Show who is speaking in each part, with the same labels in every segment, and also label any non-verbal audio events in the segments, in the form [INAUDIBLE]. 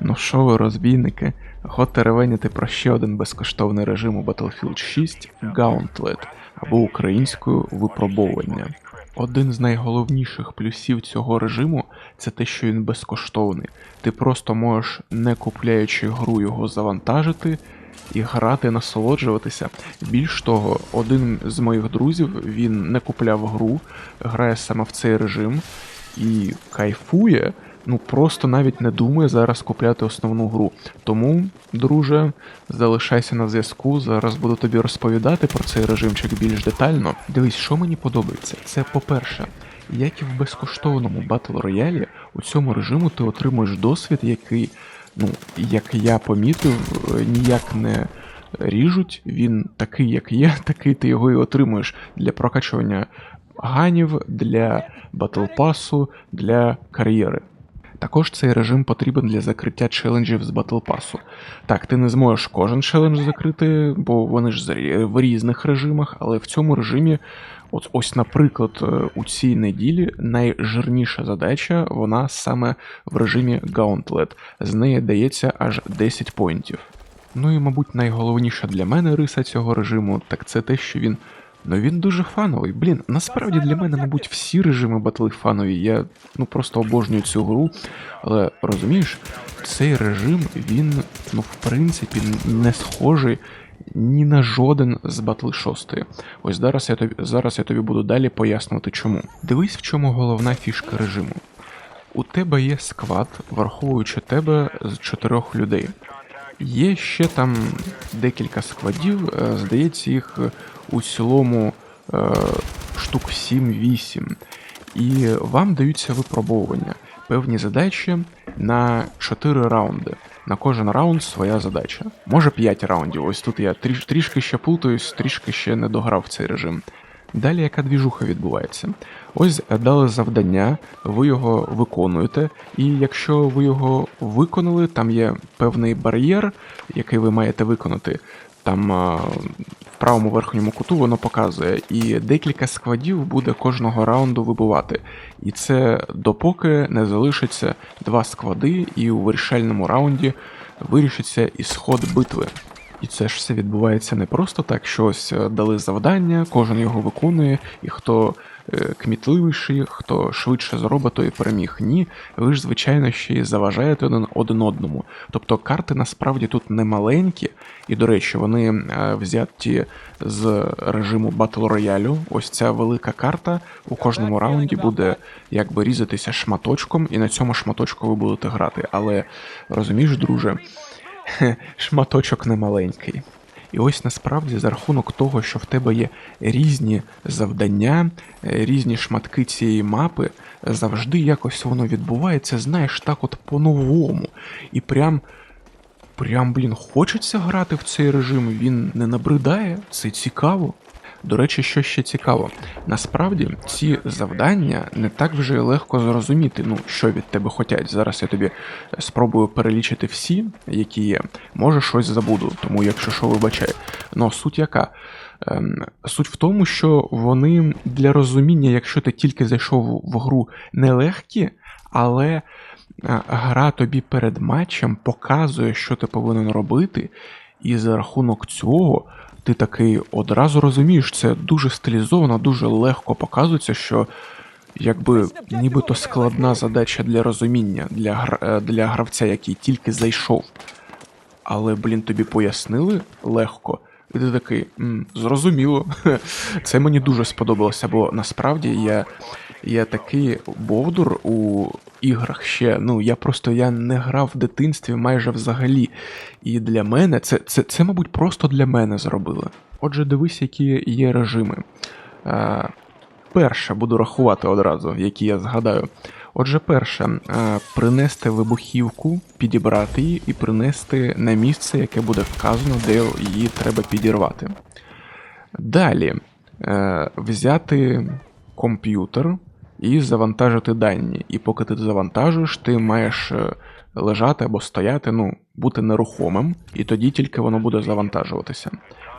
Speaker 1: Ну що ви, розбійники, охота ревеніти про ще один безкоштовний режим у Battlefield 6 Gauntlet або українською випробовування. Один з найголовніших плюсів цього режиму це те, що він безкоштовний. Ти просто можеш, не купляючи гру, його завантажити і грати, насолоджуватися. Більш того, один з моїх друзів він не купляв гру, грає саме в цей режим і кайфує. Ну просто навіть не думає зараз купляти основну гру. Тому, друже, залишайся на зв'язку. Зараз буду тобі розповідати про цей режимчик більш детально. Дивись, що мені подобається. Це по-перше, як і в безкоштовному батл роялі, у цьому режиму ти отримуєш досвід, який, ну, як я помітив, е, ніяк не ріжуть. Він такий, як є, [LAUGHS] такий ти його і отримуєш для прокачування ганів, для батлпасу, для кар'єри. Також цей режим потрібен для закриття челенджів з Pass. Так, ти не зможеш кожен челендж закрити, бо вони ж в різних режимах, але в цьому режимі, от ось, наприклад, е, у цій неділі найжирніша задача, вона саме в режимі Gauntlet. З неї дається аж 10 поінтів. Ну і, мабуть, найголовніша для мене риса цього режиму, так це те, що він. Ну він дуже фановий. Блін, насправді для мене, мабуть, всі режими батли фанові. Я ну просто обожнюю цю гру. Але розумієш, цей режим, він, ну, в принципі, не схожий ні на жоден з батли 6. Ось зараз я тобі зараз я тобі буду далі пояснювати чому. Дивись, в чому головна фішка режиму. У тебе є сквад, враховуючи тебе з чотирьох людей. Є ще там декілька складів, е, здається, їх у цілому е, штук 7-8. І вам даються випробовування, певні задачі на 4 раунди. На кожен раунд своя задача. Може 5 раундів. Ось тут я тріш, трішки ще плутаюсь, трішки ще не дограв цей режим. Далі яка двіжуха відбувається? Ось е, дали завдання, ви його виконуєте, і якщо ви його виконали, там є певний бар'єр, який ви маєте виконати. Там в правому верхньому куту воно показує, і декілька складів буде кожного раунду вибивати. І це допоки не залишиться два склади, і у вирішальному раунді вирішиться ісход битви. І це ж все відбувається не просто так, що ось е, дали завдання, кожен його виконує, і хто е, кмітливіший, хто швидше зробить, той переміг. Ні, ви ж, звичайно, ще й заважаєте один, один одному. Тобто карти насправді тут не маленькі, і, до речі, вони е, взяті з режиму Battle Royale. Ось ця велика карта у кожному раунді буде якби різатися шматочком, і на цьому шматочку ви будете грати. Але розумієш, друже. [LAUGHS] Шматочок немаленький. І ось насправді за рахунок того, що в тебе є різні завдання, е, різні шматки цієї мапи, завжди якось воно відбувається, знаєш, так от по-новому. І прям, прям, блін, хочеться грати в цей режим, він не набридає, це цікаво. До речі, що ще цікаво, насправді ці завдання не так вже й легко зрозуміти, ну що від тебе хотять. Зараз я тобі спробую перелічити всі, які є. Може щось забуду, тому якщо що вибачай. Ну суть яка? Ем, суть в тому, що вони для розуміння, якщо ти тільки зайшов в гру, нелегкі, але е, гра тобі перед матчем показує, що ти повинен робити, і за рахунок цього ти такий одразу розумієш, це дуже стилізовано, дуже легко показується, що якби нібито складна задача для розуміння для, е, для гравця, який тільки зайшов. Але, блін, тобі пояснили легко. І ти такий, «М, зрозуміло. [LAUGHS] Це мені дуже сподобалося, бо насправді я, я такий бовдур у іграх ще. Ну, я просто я не грав в дитинстві майже взагалі. І для мене це, це, це мабуть, просто для мене зробили. Отже, дивись, які є режими. Е, перше буду рахувати одразу, які я згадаю. Отже, перше, е, принести вибухівку, підібрати її і принести на місце, яке буде вказано, де її треба підірвати. Далі е, взяти комп'ютер і завантажити дані. І поки ти завантажуєш, ти маєш е, лежати або стояти, ну, бути нерухомим, і тоді тільки воно буде завантажуватися.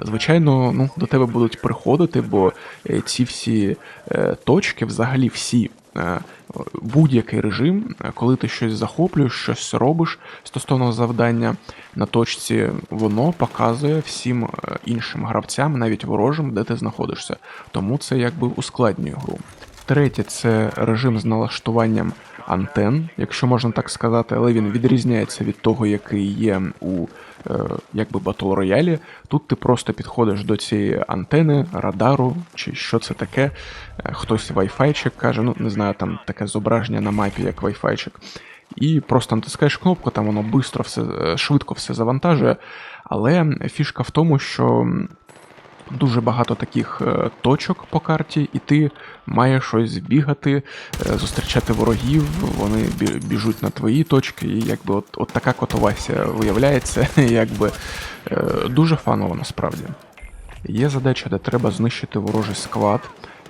Speaker 1: Звичайно, ну, до тебе будуть приходити, бо ці всі точки, взагалі всі, будь-який режим, е, коли ти щось захоплюєш, щось робиш стосовно завдання на точці, воно показує всім е, іншим гравцям, навіть ворожим, де ти знаходишся. Тому це якби ускладнює гру. Третє це режим з налаштуванням антен, якщо можна так сказати, але він відрізняється від того, який є у е, якби батл роялі. Тут ти просто підходиш до цієї антени, радару, чи що це таке. Е, Хтось Wi-Fi каже, ну не знаю, там таке зображення на мапі, як Wi-Fi. І просто натискаєш кнопку, там воно бистро е, швидко все завантажує. Але фішка в тому, що дуже багато таких е, точок по карті, і ти маєш щось бігати, е, зустрічати ворогів, вони біжуть на твої точки, і якби от, от така котовася виявляється, [LAUGHS] якби е, дуже фаново насправді. Є задача, де треба знищити ворожий склад.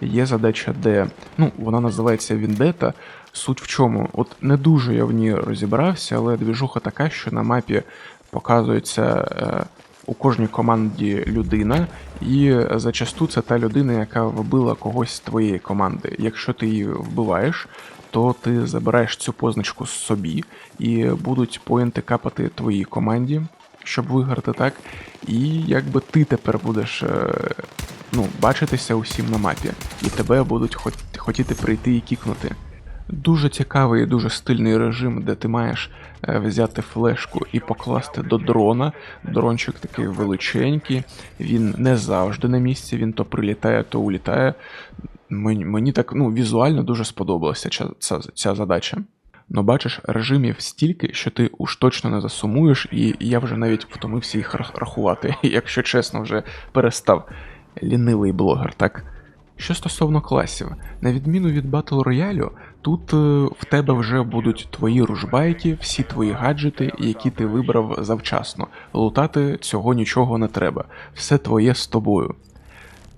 Speaker 1: Є задача, де ну вона називається Віндета. Суть в чому? От не дуже я в ній розібрався, але двіжуха така, що на мапі показується у кожній команді людина, і зачасту це та людина, яка вбила когось з твоєї команди. Якщо ти її вбиваєш, то ти забираєш цю позначку собі, і будуть поінти капати твоїй команді, щоб виграти так. І якби ти тепер будеш е, ну, бачитися усім на мапі, і тебе будуть хотіти прийти і кікнути. Дуже цікавий і дуже стильний режим, де ти маєш е, взяти флешку і покласти до дрона. Дрончик такий величенький, він не завжди на місці, він то прилітає, то улітає. Мені, мені так ну, візуально дуже сподобалася ця, ця, ця задача. Ну, бачиш, режимів стільки, що ти уж точно не засумуєш, і я вже навіть втомився їх рахувати, [LAUGHS] якщо чесно, вже перестав. Лінивий блогер, так? Що стосовно класів, на відміну від Battle Royale, тут е, в тебе вже будуть твої ружбайки, всі твої гаджети, які ти вибрав завчасно. Лутати цього нічого не треба, все твоє з тобою.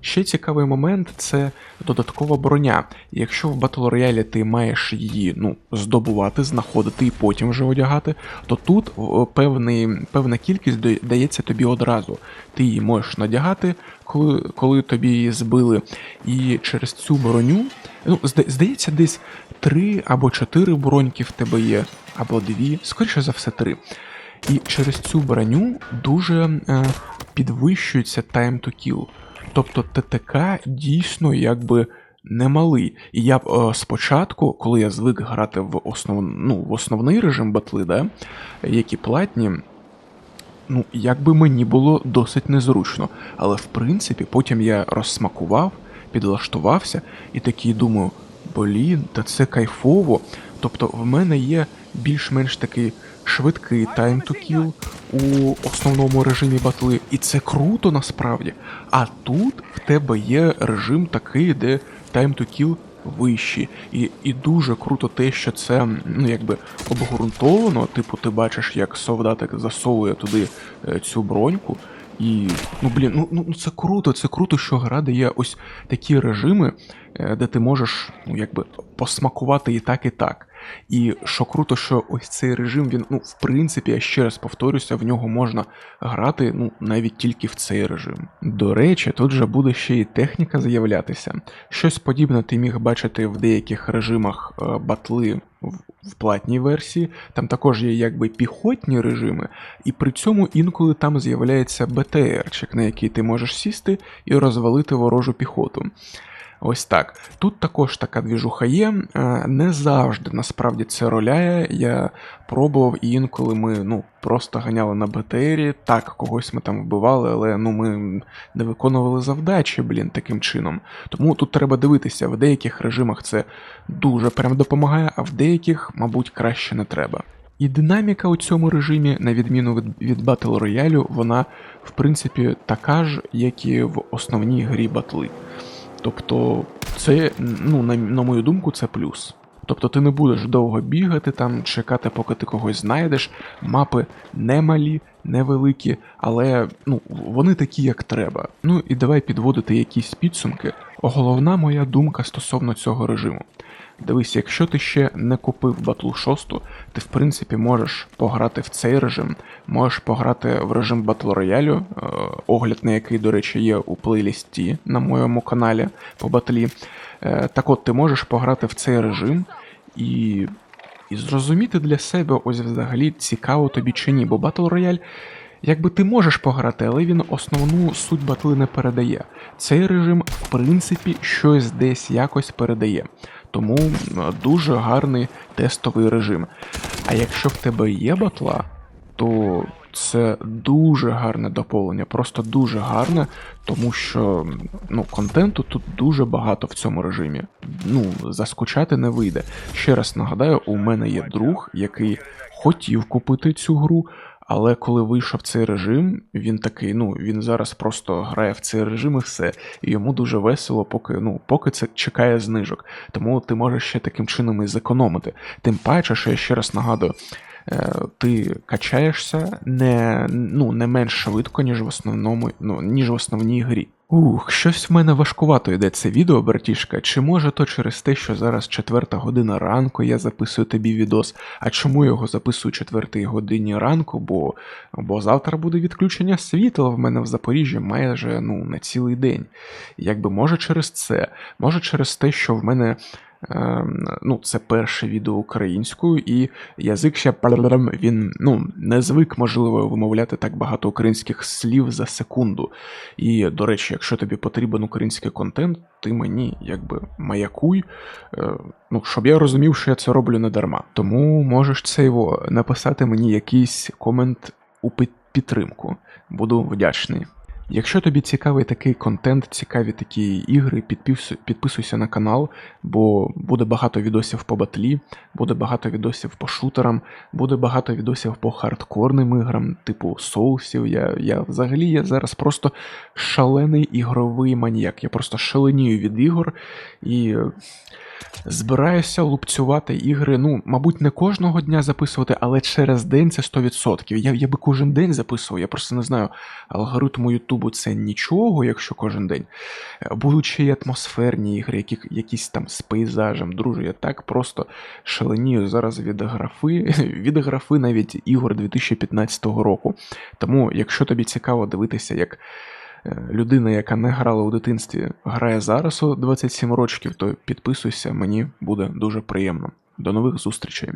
Speaker 1: Ще цікавий момент це додаткова броня. Якщо в Battle Royale ти маєш її ну, здобувати, знаходити і потім вже одягати, то тут певний, певна кількість да- дається тобі одразу. Ти її можеш надягати, коли, коли тобі її збили. І через цю броню, ну, здається, десь три або чотири броньки в тебе є, або дві, скоріше за все, три. І через цю броню дуже е, підвищується time to kill. Тобто ТТК дійсно якби немалий. І я е, спочатку, коли я звик грати в основ... ну, в основний режим батли, да, які платні, ну, якби мені було досить незручно. Але в принципі, потім я розсмакував, підлаштувався і такий думаю: блін, та це кайфово. Тобто в мене є більш-менш такий швидкий time to kill у основному режимі батли, і це круто насправді. А тут в тебе є режим такий, де time to kill вищий. І, і дуже круто те, що це ну, якби обґрунтовано. Типу, ти бачиш, як солдатик засовує туди е, цю броньку. І ну блін, ну, ну ну, це круто, це круто, що гра дає ось такі режими, е, де ти можеш ну якби посмакувати і так, і так. І що круто, що ось цей режим, він, ну, в принципі, я ще раз повторюся, в нього можна грати ну, навіть тільки в цей режим. До речі, тут же буде ще і техніка з'являтися. Щось подібне ти міг бачити в деяких режимах е, батли в, в платній версії. Там також є якби піхотні режими, і при цьому інколи там з'являється БТРчик, на який ти можеш сісти і розвалити ворожу піхоту. Ось так. Тут також така двіжуха є. Е, Не завжди насправді це роляє. Я пробував і інколи ми ну, просто ганяли на БТРі. Так, когось ми там вбивали, але ну, ми не виконували завдачі, блін, таким чином. Тому тут треба дивитися, в деяких режимах це дуже прям допомагає, а в деяких, мабуть, краще не треба. І динаміка у цьому режимі, на відміну від, від Battle Royale, вона в принципі така ж, як і в основній грі батли. Тобто, це, ну, на, на мою думку, це плюс. Тобто ти не будеш довго бігати там, чекати, поки ти когось знайдеш. Мапи не малі, невеликі, але ну, вони такі, як треба. Ну і давай підводити якісь підсумки. Головна моя думка стосовно цього режиму. Дивись, якщо ти ще не купив батлу 6, ти в принципі можеш пограти в цей режим, можеш пограти в режим Battle Royale, е, огляд на який, до речі, є у плейлісті на моєму каналі по батлі. Е, Так от, ти можеш пограти в цей режим і, і зрозуміти для себе, ось взагалі цікаво тобі чи ні, бо Battle Royale Якби ти можеш пограти, але він основну суть батли не передає. Цей режим, в принципі, щось десь якось передає. Тому дуже гарний тестовий режим. А якщо в тебе є батла, то це дуже гарне доповнення, просто дуже гарне, тому що ну, контенту тут дуже багато в цьому режимі. Ну, заскучати не вийде. Ще раз нагадаю, у мене є друг, який хотів купити цю гру, але коли вийшов цей режим, він такий, ну він зараз просто грає в цей режим і все. І йому дуже весело, поки ну, поки це чекає знижок. Тому ти можеш ще таким чином і зекономити. Тим паче, що я ще раз нагадую. е, Ти качаєшся не, ну, не менш швидко, ніж в основному, ну, ніж в основній грі. Ух, щось в мене важкувато йде це відео, братішка. Чи може то через те, що зараз четверта година ранку я записую тобі відос, а чому його записую четвертій годині ранку? Бо, бо завтра буде відключення світла в мене в Запоріжжі майже ну, на цілий день. Якби може через це, може через те, що в мене. Ем, Ну, це перше відео українською, і язик ще він ну, не звик, можливо, вимовляти так багато українських слів за секунду. І, до речі, якщо тобі потрібен український контент, ти мені якби маякуй, ну, щоб я розумів, що я це роблю не дарма. Тому можеш це його написати мені якийсь комент у підтримку. Буду вдячний. Якщо тобі цікавий такий контент, цікаві такі ігри, підписуйся на канал, бо буде багато відосів по батлі, буде багато відосів по шутерам, буде багато відосів по хардкорним іграм, типу соусів. Я, я взагалі я зараз просто шалений ігровий маніяк. Я просто шаленію від ігор і збираюся лупцювати ігри. Ну, мабуть, не кожного дня записувати, але через день це 100%. Я, я би кожен день записував, я просто не знаю, алгоритму Ютубу це нічого, якщо кожен день. Е, Будуть ще й атмосферні ігри, які, якісь там з пейзажем. Друже, я так просто шаленію зараз від графи, [LAUGHS] від графи навіть ігор 2015 року. Тому, якщо тобі цікаво дивитися, як е, людина, яка не грала у дитинстві, грає зараз у 27 років, то підписуйся, мені буде дуже приємно. До нових зустрічей.